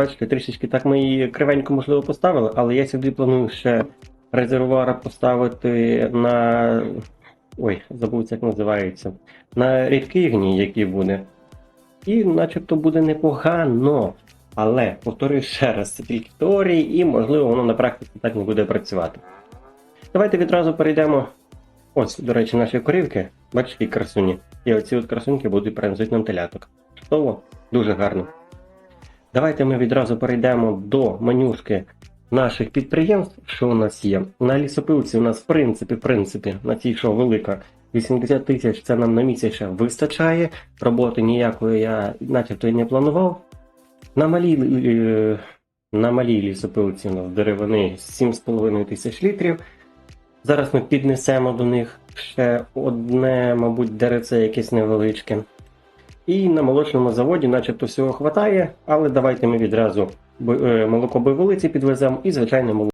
Бачите, трішечки так ми її кривенько можливо поставили, але я сюди планую ще резервуара поставити на. Ой, забувся, як називається. На рідкий гній, який буде. І начебто буде непогано. Але, повторюю ще раз, це тільки теорії, і можливо воно на практиці так не буде працювати. Давайте відразу перейдемо. Ось, до речі, наші корівки. Бачите, які красуні. І оці от красунки будуть приносити нам теляток. Чудово, дуже гарно. Давайте ми відразу перейдемо до менюшки наших підприємств, що у нас є. На лісопилці у нас, в принципі, в принципі, на цій, що велика, 80 тисяч це нам на місяць ще вистачає. Роботи ніякої я начебто і не планував. На малій, е, на малій лісопилці у нас деревини 7,5 тисяч літрів. Зараз ми піднесемо до них ще одне, мабуть, дереце якесь невеличке. І на молочному заводі, начебто, всього хватає, але давайте ми відразу е, молоко бойволиці підвеземо і звичайне молоко.